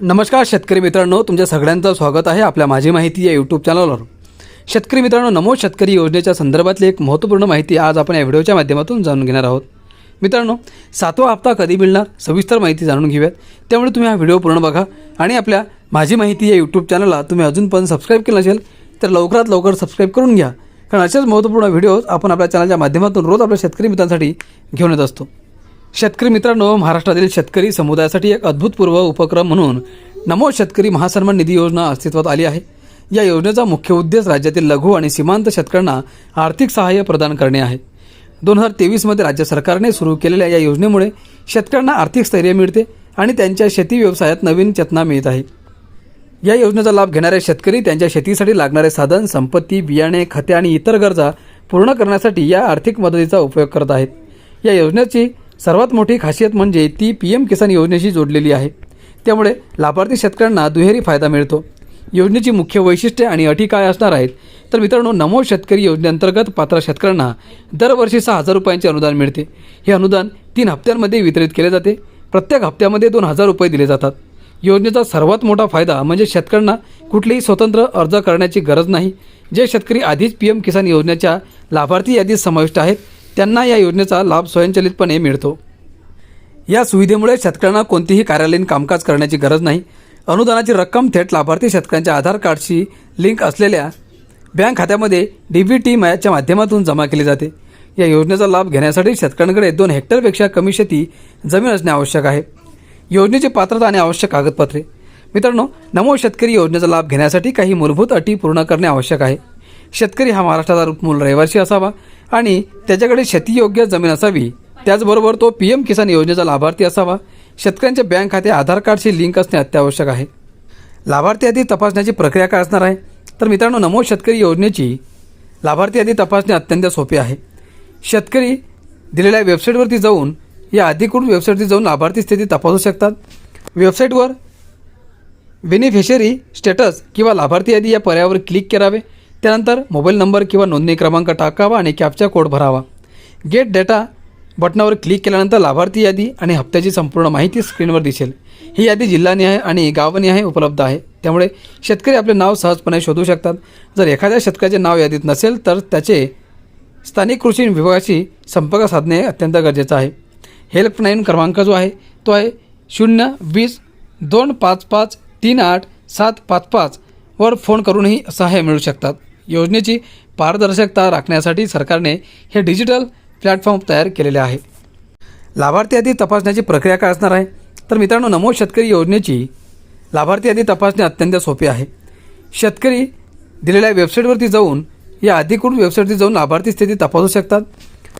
नमस्कार शेतकरी मित्रांनो तुमच्या सगळ्यांचं स्वागत आहे आपल्या माझी माहिती या यूट्यूब चॅनलवर शेतकरी मित्रांनो नमो शेतकरी योजनेच्या संदर्भातली एक महत्त्वपूर्ण माहिती आज आपण या व्हिडिओच्या माध्यमातून जाणून घेणार आहोत. मित्रांनो सातवा हप्ता कधी मिळणार सविस्तर माहिती जाणून घेऊयात. त्यामुळे तुम्ही हा व्हिडिओ पूर्ण बघा आणि आपल्या माझी माहिती या यूट्यूब चॅनलला तुम्ही अजून पण सबस्क्राईब केलं नसेल तर लवकरात लवकर सबस्क्राईब करून घ्या. कारण असेच महत्त्वपूर्ण व्हिडिओज आपण आपल्या चॅनलच्या माध्यमातून रोज आपल्या शेतकरी मित्रांसाठी घेऊन येत असतो. शेतकरी मित्रांनो महाराष्ट्रातील शेतकरी समुदायासाठी एक अद्भुतपूर्व उपक्रम म्हणून नमो शेतकरी महासन्मान निधी योजना अस्तित्वात आली आहे. या योजनेचा मुख्य उद्देश राज्यातील लघु आणि सीमांत शेतकऱ्यांना आर्थिक सहाय्य प्रदान करणे आहे. दोन हजार तेवीसमध्ये राज्य सरकारने सुरू केलेल्या या योजनेमुळे शेतकऱ्यांना आर्थिक स्थैर्य मिळते आणि त्यांच्या शेती व्यवसायात नवीन चेतना मिळत आहे. या योजनेचा लाभ घेणारे शेतकरी त्यांच्या शेतीसाठी लागणारे साधन संपत्ती बियाणे खते आणि इतर गरजा पूर्ण करण्यासाठी या आर्थिक मदतीचा उपयोग करत आहेत. या योजनेची सर्वात मोठी खासियत म्हणजे ती पी एम किसान योजनेशी जोडलेली आहे. त्यामुळे लाभार्थी शेतकऱ्यांना दुहेरी फायदा मिळतो. योजनेची मुख्य वैशिष्ट्ये आणि अटी काय असणार आहेत? तर मित्रांनो नमो शेतकरी योजनेअंतर्गत पात्र शेतकऱ्यांना दरवर्षी सहा हजार रुपयांचे अनुदान मिळते. हे अनुदान तीन हप्त्यांमध्ये वितरित केले जाते. प्रत्येक हप्त्यामध्ये दोन हजार रुपये दिले जातात. योजनेचा सर्वात मोठा फायदा म्हणजे शेतकऱ्यांना कुठलेही स्वतंत्र अर्ज करण्याची गरज नाही. जे शेतकरी आधीच पी एम किसान योजनेच्या लाभार्थी यादीत समाविष्ट आहेत त्यांना या योजनेचा लाभ स्वयंचलितपणे मिळतो. या सुविधेमुळे शेतकऱ्यांना कोणतेही कार्यालयीन कामकाज करण्याची गरज नाही. अनुदानाची रक्कम थेट लाभार्थी शेतकऱ्यांच्या आधार कार्डशी लिंक असलेल्या बँक खात्यामध्ये डी बी टी मॅचच्या माध्यमातून जमा केली जाते. या योजनेचा लाभ घेण्यासाठी शेतकऱ्यांकडे दोन हेक्टरपेक्षा कमी शेती जमीन असणे आवश्यक आहे. योजनेची पात्रता आणि आवश्यक कागदपत्रे. मित्रांनो नमो शेतकरी योजनेचा लाभ घेण्यासाठी काही मूलभूत अटी पूर्ण करणे आवश्यक आहे. शेतकरी हा महाराष्ट्राचा मूल रहिवासी असावा आणि त्याच्याकडे शेतीयोग्य जमीन असावी. त्याचबरोबर तो पी एम किसान योजनेचा लाभार्थी असावा. शेतकऱ्यांचे बँक खाते आधार कार्डशी लिंक असणे अत्यावश्यक आहे. लाभार्थी यादी तपासण्याची प्रक्रिया काय असणार आहे? तर मित्रांनो नमो शेतकरी योजनेची लाभार्थी यादी तपासणे अत्यंत सोपी आहे. शेतकरी दिलेल्या वेबसाईटवरती जाऊन या अधिकृत वेबसाईटवरती जाऊन लाभार्थी स्थिती तपासू शकतात. वेबसाईटवर बेनिफिशरी स्टेटस किंवा लाभार्थी यादी या पर्यायावर क्लिक करावे. त्यानंतर मोबाईल नंबर किंवा नोंदणी क्रमांक टाकावा आणि कॅपचा कोड भरावा. गेट डेटा बटनावर क्लिक केल्यानंतर लाभार्थी यादी आणि हप्त्याची संपूर्ण माहिती स्क्रीनवर दिसेल. ही यादी जिल्हानिहाय आणि गावनिहाय उपलब्ध आहे. त्यामुळे शेतकरी आपले नाव सहजपणे शोधू शकतात. जर एखाद्या शेतकऱ्याचे नाव यादीत नसेल तर त्याचे स्थानिक कृषी विभागाशी संपर्क साधणे अत्यंत गरजेचं आहे. हेल्पलाईन क्रमांक जो आहे तो आहे शून्य वीस दोन पाच पाच तीन आठ सात पाच पाच वर फोन करूनही सहाय्य मिळू शकतात. योजनेची पारदर्शकता राखण्यासाठी सरकारने हे डिजिटल प्लॅटफॉर्म तयार केलेले आहे. लाभार्थी यादी तपासण्याची प्रक्रिया काय असणार आहे? तर मित्रांनो नमो शेतकरी योजनेची लाभार्थी यादी तपासणे अत्यंत सोपी आहे. शेतकरी दिलेल्या वेबसाईटवरती जाऊन या अधिकृत वेबसाईटवरती जाऊन लाभार्थी स्थिती तपासू शकतात.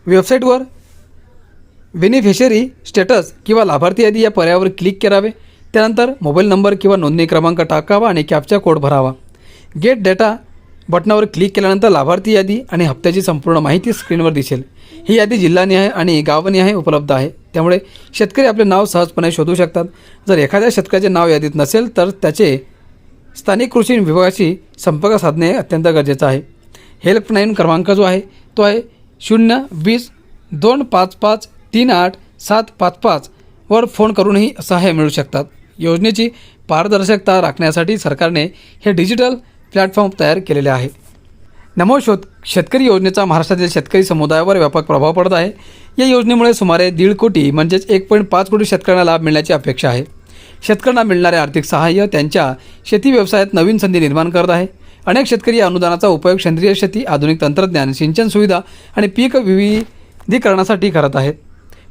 वेबसाईटवर बेनिफिशरी स्टेटस किंवा लाभार्थी यादी या पर्यायावर क्लिक करावे. त्यानंतर मोबाईल नंबर किंवा नोंदणी क्रमांक टाकावा आणि कॅपचा कोड भरावा. गेट डेटा बटनावर क्लिक केल्यानंतर लाभार्थी यादी आणि हप्त्याची संपूर्ण माहिती स्क्रीनवर दिसेल. ही यादी जिल्हानिहाय आणि गावनिहाय उपलब्ध आहे. त्यामुळे शेतकरी आपले नाव सहजपणे शोधू शकतात. जर एखाद्या शेतकऱ्याचे नाव यादीत नसेल तर त्याचे स्थानिक कृषी विभागाशी संपर्क साधणे अत्यंत गरजेचं आहे. हेल्पलाईन क्रमांक जो आहे तो आहे शून्य वीस दोन पाच पाच तीन आठ सात पाच पाच वर फोन करूनही सहाय्य मिळू शकतात. योजनेची पारदर्शकता राखण्यासाठी सरकारने हे डिजिटल प्लॅटफॉर्म तयार केलेले आहे. नमो शोध शेतकरी योजनेचा महाराष्ट्रातील शेतकरी समुदायावर व्यापक प्रभाव पडत आहे. या योजनेमुळे सुमारे दीड कोटी म्हणजेच एक पॉईंट पाच कोटी शेतकऱ्यांना लाभ मिळण्याची अपेक्षा आहे. शेतकऱ्यांना मिळणारे आर्थिक सहाय्य त्यांच्या शेती व्यवसायात नवीन संधी निर्माण करत आहे. अनेक शेतकरी या अनुदानाचा उपयोग सेंद्रिय शेती आधुनिक तंत्रज्ञान सिंचन सुविधा आणि पीक विविधीकरणासाठी करत आहेत.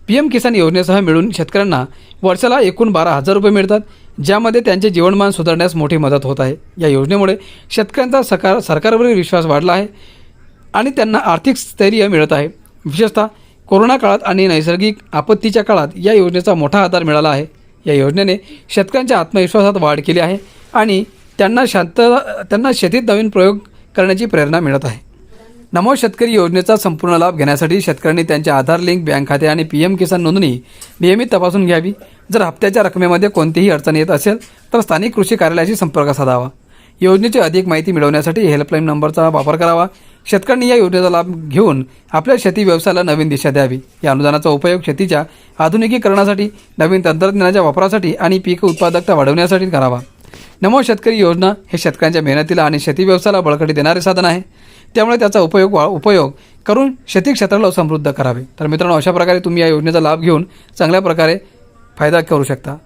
पी एम किसान योजनेसह मिळून शेतकऱ्यांना वर्षाला एकूण बारा हजार रुपये मिळतात. ज्यामध्ये त्यांचे जीवनमान सुधारण्यास मोठी मदत होत आहे. या योजनेमुळे शेतकऱ्यांचा सकार सरकारवरील विश्वास वाढला आहे आणि त्यांना आर्थिक स्थैर्य मिळत आहे. विशेषतः कोरोना काळात आणि नैसर्गिक आपत्तीच्या काळात या योजनेचा मोठा आधार मिळाला आहे. या योजनेने शेतकऱ्यांच्या आत्मविश्वासात वाढ केली आहे आणि त्यांना शांत त्यांना शेतीत नवीन प्रयोग करण्याची प्रेरणा मिळत आहे. नमो शेतकरी योजनेचा संपूर्ण लाभ घेण्यासाठी शेतकऱ्यांनी त्यांचे आधार लिंक बँक खाते आणि पी एम किसान नोंदणी नियमित तपासून घ्यावी. जर हप्त्याच्या रकमेमध्ये कोणतीही अडचण येत असेल तर स्थानिक कृषी कार्यालयाशी संपर्क साधावा. योजनेची अधिक माहिती मिळवण्यासाठी हेल्पलाईन नंबरचा वापर करावा. शेतकऱ्यांनी या योजनेचा लाभ घेऊन आपल्या शेती व्यवसायाला नवीन दिशा द्यावी. या अनुदानाचा उपयोग शेतीच्या आधुनिकीकरणासाठी नवीन तंत्रज्ञानाच्या वापरासाठी आणि पीक उत्पादकता वाढवण्यासाठी करावा. नमो शेतकरी योजना हे शेतकऱ्यांच्या मेहनतीला आणि शेती व्यवसायाला बळकटी देणारे साधन आहे. त्यामुळे त्याचा उपयोग वा उपयोग करून शेती क्षेत्राला समृद्ध करावे. तर मित्रांनो अशा प्रकारे तुम्ही या योजनेचा लाभ घेऊन चांगल्या प्रकारे फायदा करू शकता.